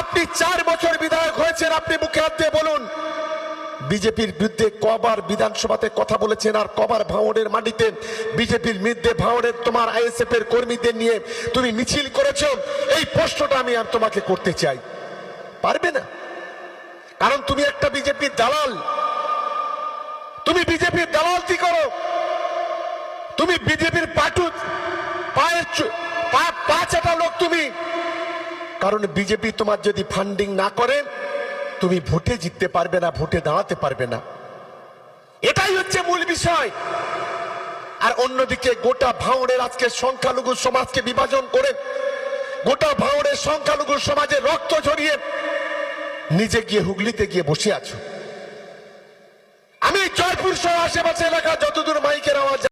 আপনি চার বছর বিধায়ক হয়েছেন, আপনি মুখে হাত বলুন। বিজেপির বিরুদ্ধে কবার বিধানসভাতে কথা বলেছেন আর কবার ভাঙড়ের মাটিতে বিজেপির বিরুদ্ধে ভাঙড়ের তোমার আইএসএফ এর কর্মীদের নিয়ে তুমি মিছিল করেছ, এই প্রশ্নটা আমি আর তোমাকে করতে চাই। পারবে না? কারণ তুমি একটা বিজেপির দালাল। তুমি বিজেপির দালাল কি করো? তুমি বিজেপির পাটু পায়ের চু- পা- পা লোক তুমি। কারণ বিজেপি তোমার যদি ফান্ডিং না করে, তুমি ভোটে জিততে পারবে না, ভোটে দাঁড়াতে পারবে না। এটাই হচ্ছে মূল বিষয়। আর অন্যদিকে গোটা ভাঙড়ের আজকে সংখ্যালঘু সমাজকে বিভাজন করে, গোটা ভাঙড়ের সংখ্যালঘু সমাজে রক্ত ঝরিয়ে নিজে গিয়ে হুগলিতে গিয়ে বসে আছো। আমি জয়পুর সহ আশেপাশে এলাকা